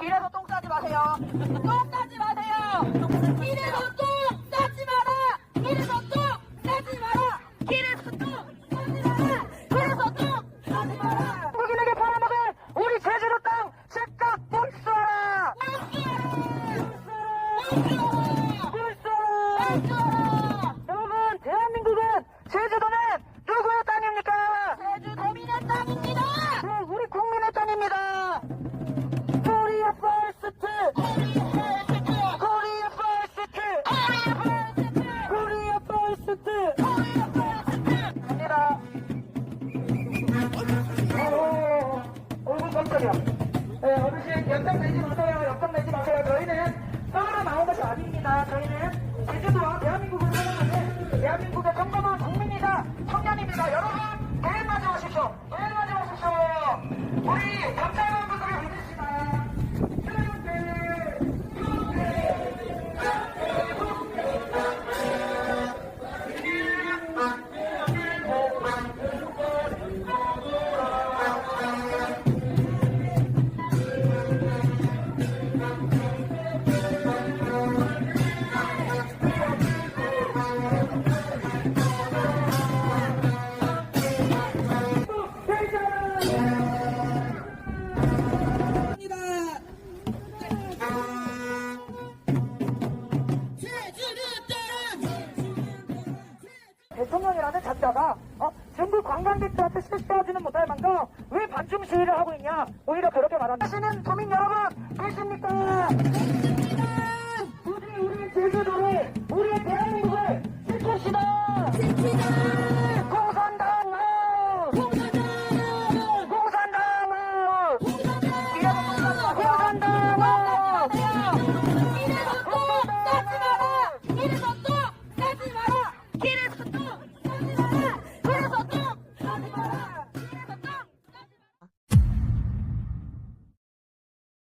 길에서 똥 싸지 마세요. 똥 싸지 마세요. 길에서 똥 싸지 마라. 길에서 똥 싸지 마라. 길에서 똥 싸지 마라. 길에서 똥 싸지 마라. 한국인에게 팔아먹은 우리 제주도 땅 즉각 물쏘라! 물쏘라! 오, 깜짝이야. 네, 어르신, 연장 내지 마세요. 연장 내지 마세요. 저희는 서울에 나온 것이 아닙니다. 저희는 제주도와 대한민국을 사랑하는 대한민국의 평범한 국민이다. 청년입니다. 여러분, 내일 맞이 오십시오. 내일 맞이 오십시오. 우리 감사 대통령이라는 전자가 어? 중국 관광객들한테 실수하지는 못할 만큼 왜 반중 시위를 하고 있냐 오히려 그렇게 말한다 하시는 도민 여러분 계십니까? 우리 우리 제주도를 우리 대한민국을 지킵시다 지킵시다 공산당 공산당